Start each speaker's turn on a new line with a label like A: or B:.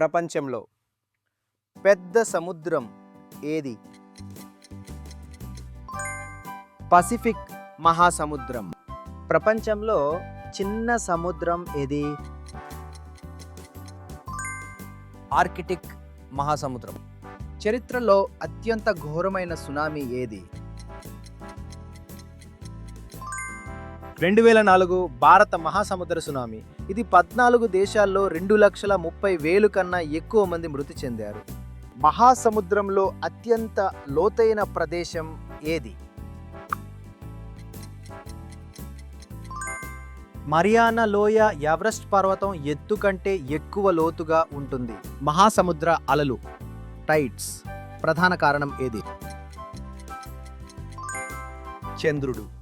A: ప్రపంచంలో పెద్ద సముద్రం ఏది? పసిఫిక్ మహాసముద్రం. ప్రపంచంలో చిన్న సముద్రం ఏది? ఆర్కిటిక్ మహాసముద్రం. చరిత్రలో అత్యంత ఘోరమైన సునామీ ఏది? రెండు వేల నాలుగు భారత మహాసముద్ర సునామీ. ఇది పద్నాలుగు దేశాల్లో రెండు లక్షల ముప్పై వేలు కన్నా ఎక్కువ మంది మృతి చెందారు. మహాసముద్రంలో అత్యంత లోతైన ప్రదేశం ఏది? మరియానా లోయ ఎవరెస్ట్ పర్వతం ఎత్తు కంటే ఎక్కువ లోతుగా ఉంటుంది. మహాసముద్ర అలలు టైట్స్ ప్రధాన కారణం ఏది? చంద్రుడు.